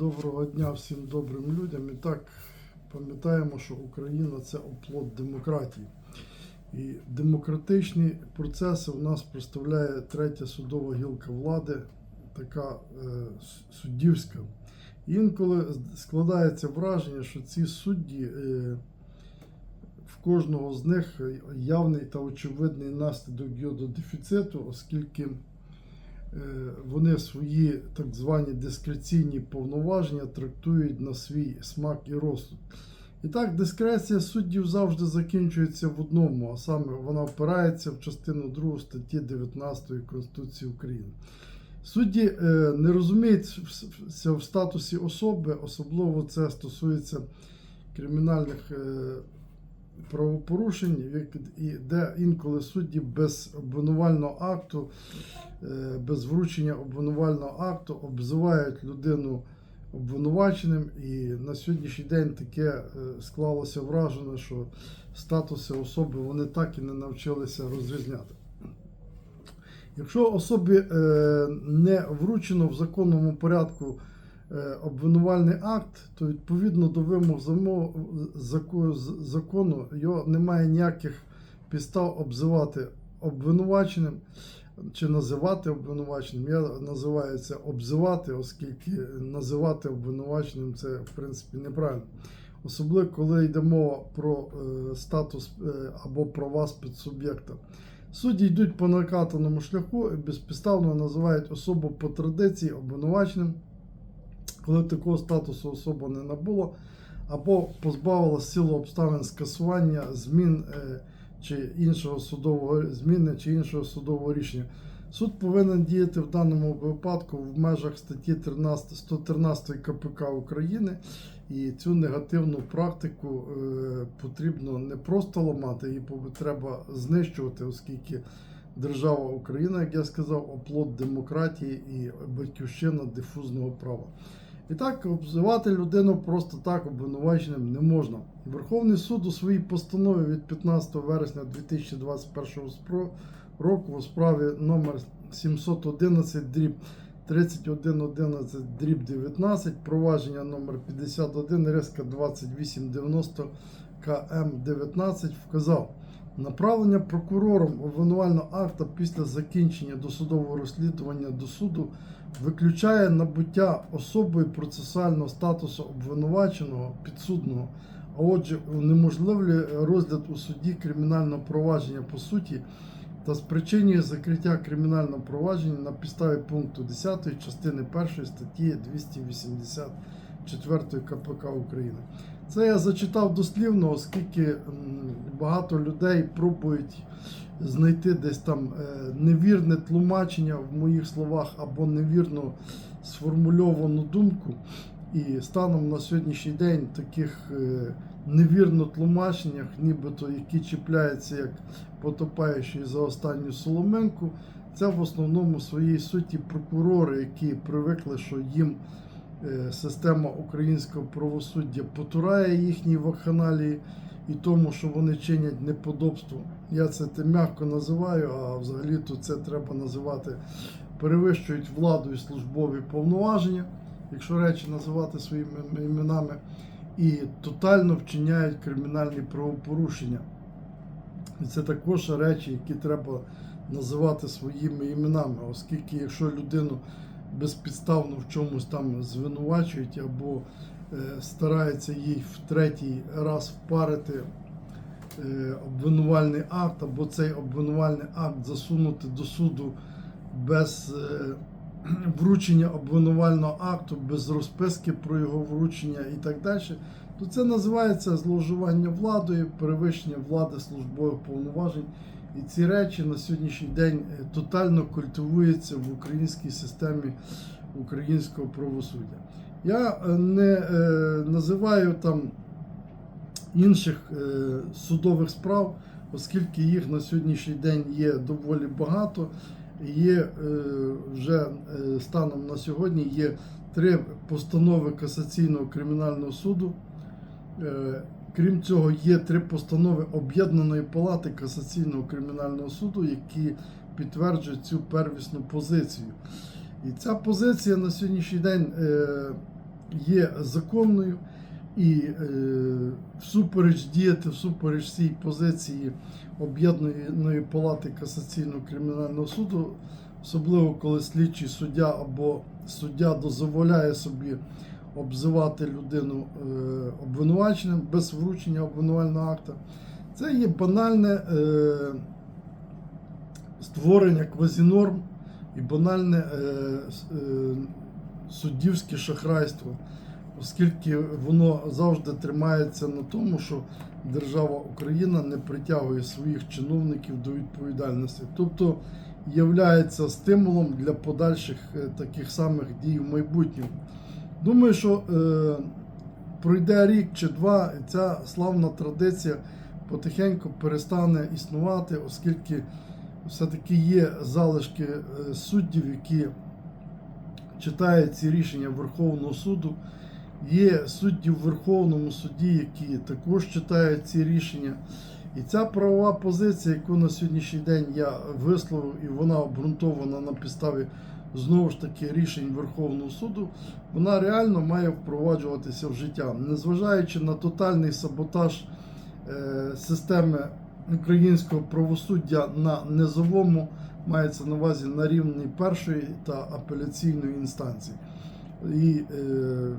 Доброго дня всім добрим людям. І так пам'ятаємо, що Україна це оплот демократії. І демократичні процеси у нас представляє третя судова гілка влади, така е, суддівська. Інколи складається враження, що ці судді, е, в кожного з них явний та очевидний наслідок йододефіциту, оскільки вони свої так звані дискреційні повноваження трактують на свій смак і розсуд. І так, дискреція суддів завжди закінчується в одному, а саме вона впирається в частину 2 статті 19 Конституції України. Судді е, не розуміються в статусі особи, особливо це стосується кримінальних е, правопорушень, де інколи судді без обвинувального акту е, без вручення обвинувального акту обзивають людину обвинуваченим, і на сьогоднішній день таке е, склалося враження, що статуси особи вони так і не навчилися розрізняти. Якщо особі е, не вручено в законному порядку обвинувальний акт, то відповідно до вимог закону його немає ніяких підстав обзивати обвинуваченим чи називати обвинуваченим. Я називаю це обзивати, оскільки називати обвинуваченим це в принципі неправильно. Особливо, коли йде мова про е, статус е, або права спецсуб'єкта. Судді йдуть по накатаному шляху і безпідставно називають особу по традиції обвинуваченим, коли такого статусу особа не набула, або позбавила силу обставин скасування змін е, чи іншого судового зміни чи іншого судового рішення. Суд повинен діяти в даному випадку в межах статті 13, 113 КПК України, і цю негативну практику е, потрібно не просто ламати, її треба знищувати, оскільки держава Україна, як я сказав, оплот демократії і батьківщина дифузного права. І так, обзивати людину просто так обвинуваченим не можна. Верховний суд у своїй постанові від 15 вересня 2021 спро- року у справі номер 711 дріб 3111 дріб 19, провадження номер 51 риска 2890 КМ 19 вказав направлення прокурором обвинувального акта після закінчення досудового розслідування до суду виключає набуття особою процесуального статусу обвинуваченого підсудного, а отже, унеможливлює розгляд у суді кримінального провадження по суті та спричинює закриття кримінального провадження на підставі пункту 10 частини 1 статті 284 КПК України. Це я зачитав дослівно, оскільки багато людей пробують знайти десь там е, невірне тлумачення в моїх словах або невірно сформульовану думку. І станом на сьогоднішній день таких е, невірно тлумаченнях, нібито які чіпляються як потопаючий за останню соломенку, це в основному своїй суті прокурори, які привикли, що їм система українського правосуддя потурає їхній вакханалії і тому, що вони чинять неподобство. Я це те м'яко називаю, а взагалі-то це треба називати перевищують владу і службові повноваження, якщо речі називати своїми іменами, і тотально вчиняють кримінальні правопорушення. І це також речі, які треба називати своїми іменами, оскільки якщо людину безпідставно в чомусь там звинувачують або е, стараються їй в третій раз впарити е, обвинувальний акт, або цей обвинувальний акт засунути до суду без е, вручення обвинувального акту, без розписки про його вручення і так далі, то це називається зловживання владою, перевищення влади службових повноважень. І ці речі на сьогоднішній день е, тотально культивуються в українській системі українського правосуддя. Я е, не е, називаю там інших е, судових справ, оскільки їх на сьогоднішній день є доволі багато. Є е, вже е, станом на сьогодні є три постанови касаційного кримінального суду. Е, Крім цього, є три постанови Об'єднаної палати касаційного кримінального суду, які підтверджують цю первісну позицію. І ця позиція на сьогоднішній день е, є законною і е, всупереч діяти, всупереч цій позиції об'єднаної палати касаційного кримінального суду, особливо коли слідчий суддя або суддя дозволяє собі обзивати людину е, обвинуваченим без вручення обвинувального акта. Це є банальне е, створення квазінорм і банальне е, суддівське шахрайство, оскільки воно завжди тримається на тому, що держава Україна не притягує своїх чиновників до відповідальності, тобто являється стимулом для подальших таких самих дій в майбутньому. Думаю, що е, пройде рік чи два, і ця славна традиція потихеньку перестане існувати, оскільки все-таки є залишки е, суддів, які читають ці рішення Верховного суду. Є судді в Верховному суді, які також читають ці рішення. І ця правова позиція, яку на сьогоднішній день я висловив, і вона обґрунтована на підставі знову ж таки рішень Верховного суду, вона реально має впроваджуватися в життя, незважаючи на тотальний саботаж е, системи українського правосуддя на низовому, мається на увазі на рівні першої та апеляційної інстанції. І е,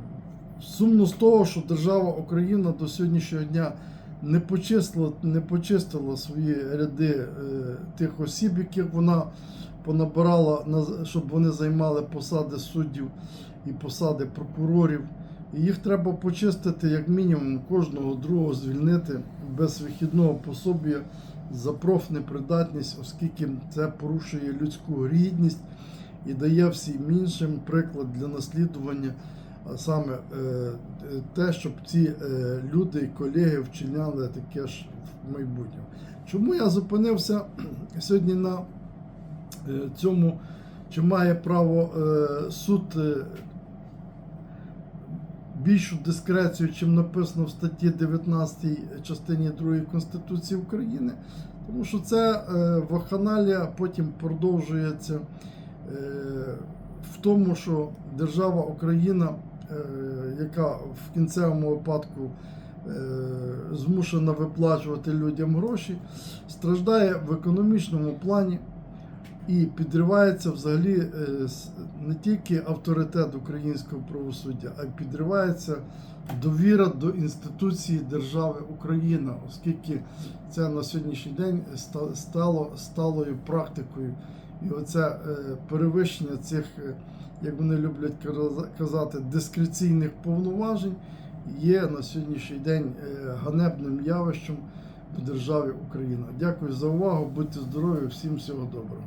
сумно з того, що держава Україна до сьогоднішнього дня не почистила, не почистила свої ряди е, тих осіб, яких вона понабирала, на- щоб вони займали посади суддів і посади прокурорів. І їх треба почистити, як мінімум, кожного другого звільнити без вихідного пособія за профнепридатність, оскільки це порушує людську гідність і дає всім іншим приклад для наслідування, а саме е, те, щоб ці е, люди і колеги вчиняли таке ж в майбутньому. Чому я зупинився сьогодні на е, цьому, чи має право суд більшу дискрецію, чим написано в статті 19 частині 2 Конституції України, тому що це вакханалія потім продовжується в тому, що держава Україна, яка в кінцевому випадку е, змушена виплачувати людям гроші, страждає в економічному плані і підривається взагалі е, не тільки авторитет українського правосуддя, а й підривається довіра до інституції держави Україна, оскільки це на сьогоднішній день стало сталою практикою. І оце е, перевищення цих, е, як вони люблять каза- казати, дискреційних повноважень є на сьогоднішній день е, ганебним явищем в державі Україна. Дякую за увагу, будьте здорові, всім всього доброго.